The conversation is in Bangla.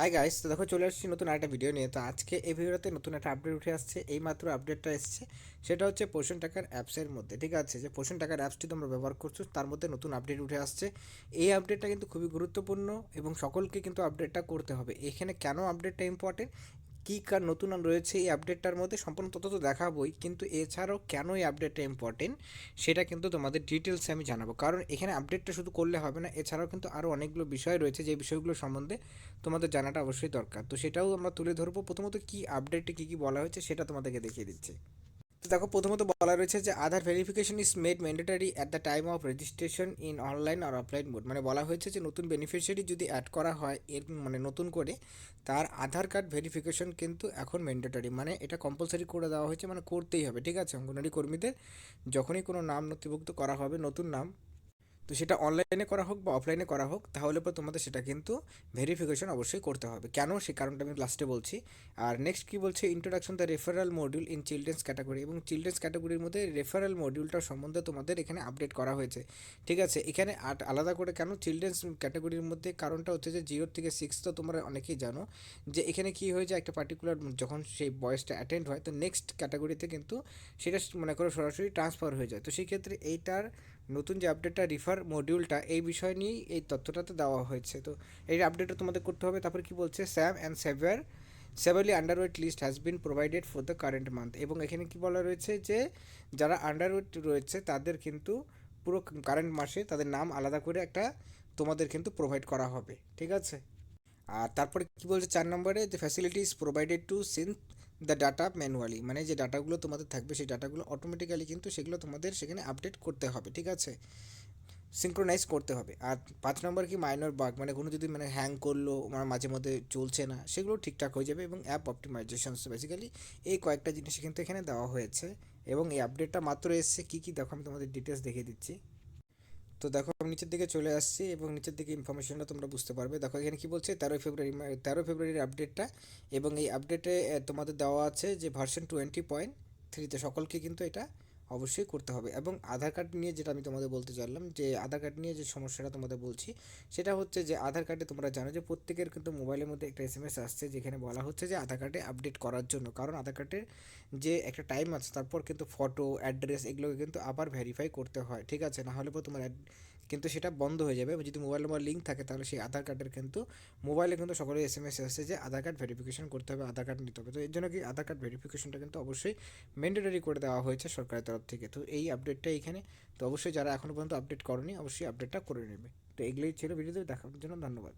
হাই গাইস তো দেখো চলে আসছি নতুন একটা ভিডিও নিয়ে। তো আজকে এই ভিডিওতে নতুন একটা আপডেট উঠে আসছে এই মাত্র আপডেটটা এসছে। সেটা হচ্ছে পোষণ টাকার অ্যাপসের মধ্যে, ঠিক আছে? যে পোষণ টাকার অ্যাপসটি তোমরা ব্যবহার করছ, তার মধ্যে নতুন আপডেট উঠে আসছে। এই আপডেটটা কিন্তু খুবই গুরুত্বপূর্ণ এবং সকলকে কিন্তু আপডেটটা করতে হবে। এখানে কেন আপডেটটা ইম্পর্টেন্ট কী কার নতুন রয়েছে এই আপডেটটার মধ্যে সম্পূর্ণ তথ্য তো দেখাবোই, কিন্তু এছাড়াও কেন এই আপডেটটা ইম্পর্টেন্ট সেটা কিন্তু তোমাদের ডিটেলসে আমি জানাব। কারণ এখানে আপডেটটা শুধু করলে হবে না, এছাড়াও কিন্তু আরও অনেকগুলো বিষয় রয়েছে যে বিষয়গুলো সম্বন্ধে তোমাদের জানাটা অবশ্যই দরকার। তো সেটাও আমরা তুলে ধরবো। প্রথমত কী আপডেটে কী কী বলা হয়েছে সেটা তোমাদেরকে দেখিয়ে দিচ্ছি। দেখো, প্রথমত বলা রয়েছে যে Aadhaar verification is made mandatory at the time of registration in online R offline mode মানে বলা হয়েছে যে নতুন বেনিফিশিয়ারি যদি অ্যাড করা হয়, এর মানে নতুন করে, তার আধার কার্ড ভেরিফিকেশন কিন্তু এখন ম্যান্ডেটারি মানে এটা কম্পালসারি করে দেওয়া হয়েছে মানে করতেই হবে, ঠিক আছে? অঙ্গনারী কর্মীদের যখনই কোনো নাম নথিভুক্ত করা হবে, নতুন নাম তো সেটা অনলাইনে করা হোক বা অফলাইনে করা হোক, তাহলে পর তোমাদের সেটা কিন্তু ভেরিফিকেশন অবশ্যই করতে হবে। কেন? সে কারণটা আমি লাস্টে বলছি। আর নেক্সট কী বলছে? Introduction the referral module in children's category এবং চিলড্রেন্স ক্যাটাগরির মধ্যে রেফারেল মডিউলটার সম্বন্ধে তোমাদের এখানে আপডেট করা হয়েছে। ঠিক আছে? এখানে আট আলাদা করে কেন? চিলড্রেন্স ক্যাটাগরির মধ্যে কারণটা হচ্ছে যে জিরো থেকে সিক্স তো তোমরা অনেকেই জানো যে এখানে কী হয়ে যায়? একটা পার্টিকুলার যখন সেই বয়সটা অ্যাটেন্ড হয়, তো নেক্সট ক্যাটাগরিতে কিন্তু সেটা মনে করো সরাসরি ট্রান্সফার হয়ে যায়। তো সেই ক্ষেত্রে এইটার নতুন যে আপডেটটা রিফার মডিউলটা এই বিষয় নিয়েই এই তথ্যটাতে দেওয়া হয়েছে। তো এই আপডেটটা তোমাদের করতে হবে। তারপর কি বলছে? SAM and severe severely underweight list has been provided for the current month এবং এখানে কি বলা রয়েছে যে, যারা আন্ডারওয়েট রয়েছে, তাদের কিন্তু পুরো কারেন্ট মাসে তাদের নাম আলাদা করে একটা তোমাদের কিন্তু প্রোভাইড করা হবে। ঠিক আছে? আর তারপরে কি বলছে চার নম্বরে? যে facilities provided to sync the data manually মানে যে ডাটাগুলো তোমাদের থাকবে, সেই ডাটাগুলো অটোমেটিক্যালি কিন্তু সেগুলো তোমাদের সেখানে আপডেট করতে হবে, ঠিক আছে? সিঙ্ক্রোনাইজ করতে হবে। আর পাঁচ নম্বর কি? মাইনর বাগ মানে কোনো যদি মানে হ্যাং করল আমার মাঝে মধ্যে চলছে না, সেগুলো ঠিকঠাক হয়ে যাবে এবং অ্যাপ অপটিমাইজেশনস বেসিক্যালি এই কয়েকটা জিনিস কিন্তু এখানে দেওয়া হয়েছে এবং এই আপডেটটা মাত্র এসছে। কী কী? দেখো, আমি তোমাদের ডিটেলস দেখিয়ে দিচ্ছি। তো দেখো আমি নিচের দিকে চলে আসছি এবং নিচের দিকে ইনফরমেশনটা তোমরা বুঝতে পারবে। দেখো এখানে কি বলছে? তেরোই ফেব্রুয়ারি তেরোই ফেব্রুয়ারির আপডেটটা এবং এই আপডেটে তোমাদের দেওয়া আছে যে ভার্সন টোয়েন্টি পয়েন্ট থ্রিতে সকলকে কিন্তু এটা অবশ্যই করতে হবে। এবং আধার কার্ড নিয়ে যেটা আমি তোমাদের বলতে চাইলাম, যে আধার কার্ড নিয়ে যে সমস্যাটা তোমাদের বলছি, সেটা হচ্ছে যে আধার কার্ডে তোমরা জানো যে প্রত্যেকের কিন্তু মোবাইলের মধ্যে একটা এস এম এস আসছে, যেখানে বলা হচ্ছে যে আধার কার্ডে আপডেট করার জন্য। কারণ আধার কার্ডের যে একটা টাইম আছে, তারপর কিন্তু ফটো অ্যাড্রেস এগুলোকে কিন্তু আবার ভেরিফাই করতে হয়, ঠিক আছে? না হলে পর তোমার কিন্তু সেটা বন্ধ হয়ে যাবে। যদি মোবাইল নম্বর লিঙ্ক থাকে, তাহলে সেই আধার কার্ডের কিন্তু মোবাইলে কিন্তু সকলে এস এম এস আসছে যে আধার কার্ড ভেরিফিকেশন করতে হবে, আধার কার্ড নিতে হবে। তো এর জন্য কি আধার কার্ড ভেরিফিকেশনটা কিন্তু অবশ্যই ম্যান্ডেটারি করে দেওয়া হয়েছে সরকারের তরফ থেকে। তো এই আপডেটটা এইখানে তো অবশ্যই যারা এখনও পর্যন্ত আপডেট করেনি, অবশ্যই আপডেটটা করে নেবে। তো এগুলোই ছিল ভিডিওতে। দেখার জন্য ধন্যবাদ।